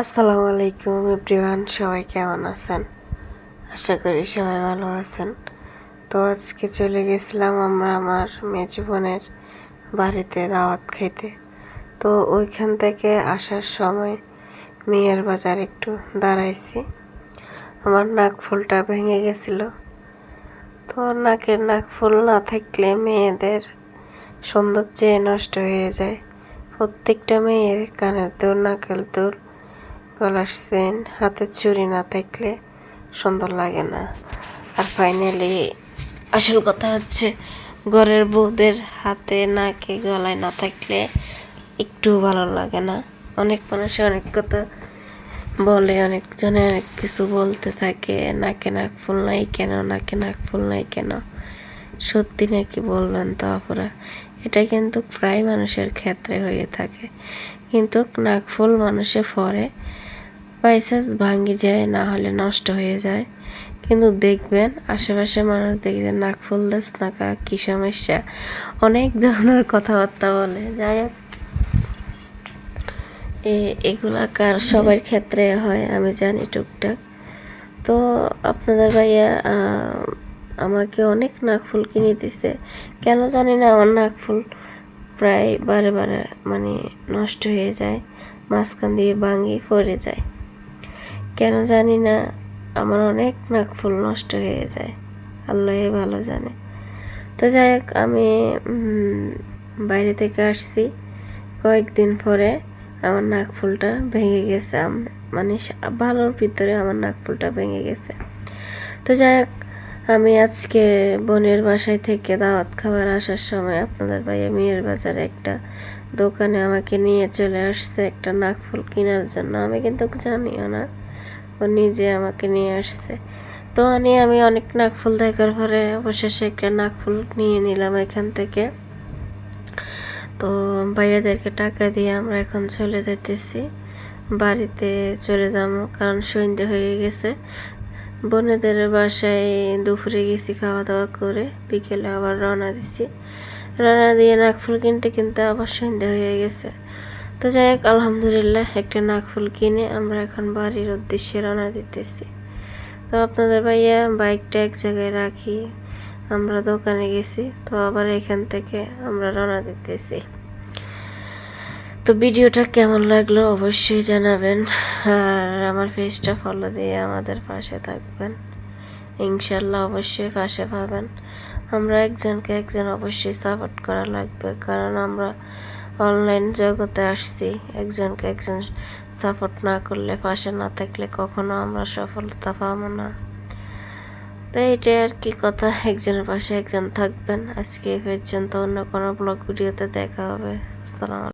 আসসালামু আলাইকুম এভরিওয়ান, সবাই কেমন আছেন? আশা করি সবাই ভালো আছেন। তো আজকে চলে গেছিলাম আমরা আমার মেজো বোনের বাড়িতে দাওয়াত খাইতে। তো ওইখান থেকে আসার সময় মেয়ের বাজার একটু দাঁড়াইছি। আমার নাক ফুলটা ভেঙে গেছিল। তো নাকের নাক ফুল না থাকলে মেয়েদের সৌন্দর্যে নষ্ট হয়ে যায়। প্রত্যেকটা মেয়ের কানের দৌড় নাকের দৌড় গলার চেন হাতের চুরি না থাকলে সুন্দর লাগে না। আর ফাইনালি আসল কথা হচ্ছে ঘরের বউদের হাতে, নাকে, গলায় না থাকলে একটু ভালো লাগে না। অনেক মানুষে অনেক কথা বলে, অনেকজনে অনেক কিছু বলতে থাকে, নাকে নাক ফুল নাই কেন, নাকে নাক ফুল নাই কেন। সত্যি নাকি বলবেন তো অপরা এটা কিন্তু প্রায় মানুষের ক্ষেত্রে হয়ে থাকে। কিন্তু নাকফুল মানুষে ফরে, বাইসাস ভাঙ্গি যায়, না হলে নষ্ট হয়ে যায়। কিন্তু দেখবেন আশেপাশে মানুষ দেখবে নাক ফুল দাস নাকা কী সমস্যা? অনেক ধরনের কথাবার্তা বলে। যাই হোক। এগুলা কার সবার ক্ষেত্রে হয়, আমি জানি টুকটাক। তো আপনাদের ভাইয়া আমাকে অনেক নাকফুল কিনে দিছে। কেন জানি না আমার নাকফুল প্রায় বারে বারে মানে নষ্ট হয়ে যায়, মাঝখান দিয়ে ভাঙি পড়ে যায়। কেন জানি না আমার অনেক নাকফুল নষ্ট হয়ে যায়, আল্লাহ ভালো জানে। তো যাই হোক, আমি বাইরে থেকে আসছি। কয়েকদিন পরে আমার নাকফুলটা ভেঙে গেছে মানে ভালোর ভিতরে আমার নাকফুলটা ভেঙে গেছে। তো যাই হোক আমি আজকে বোনের বাসায় থেকে দাওয়াত খাবার আসার সময় আপনাদের ভাইয়া মেয়ের বাজারে একটা দোকানে আমাকে নিয়ে চলে আসছে একটা নাকফুল কেনার জন্য। আমি কিন্তু জানিও না, ও নিজে আমাকে নিয়ে আসছে। তো নিয়ে আমি অনেক নাকফুল দেখার পরে অবশেষে একটা নাকফুল নিয়ে নিলাম এখান থেকে। তো ভাইয়াদেরকে টাকা দিয়ে আমরা এখন চলে যেতেছি বাড়িতে চলে যাব, কারণ সন্ধ্যে হয়ে গেছে। বোনেদের বাসায় দুপুরে গেছি খাওয়া দাওয়া করে, বিকেলে আবার রওনা দিছি। রওনা দিয়ে নাকফুল কিনতে কিনতে আবার সন্ধ্যা হয়ে গেছে। তো যাই হোক, আলহামদুলিল্লাহ একটা নাকফুল কিনে আমরা এখন বাড়ির উদ্দেশ্যে রওনা দিতেছি। তো আপনাদের ভাইয়া, বাইকটা এক জায়গায় রাখি, আমরা দোকানে গেছি, তো আবার এখান থেকে আমরা রওনা দিতেছি। তো ভিডিওটা কেমন লাগল অবশ্যই জানাবেন। আর আমার পেজটা ফলো দিয়ে আমাদের পাশে থাকবেন। ইনশাল্লাহ অবশ্যই পাশে পাবেন। আমরা একজনকে একজন অবশ্যই সাপোর্ট করা লাগবে, কারণ আমরা অনলাইন জগতে আসছি। একজনকে একজন সাপোর্ট না করলে, পাশে না থাকলে কখনো আমরা সফলতা পাবো না। তো এইটাই আর কি কথা, একজনের পাশে একজন থাকবেন। আজকে এই পর্যন্ত অন্য কোনো ব্লগ ভিডিওতে দেখা হবে। আসসালাম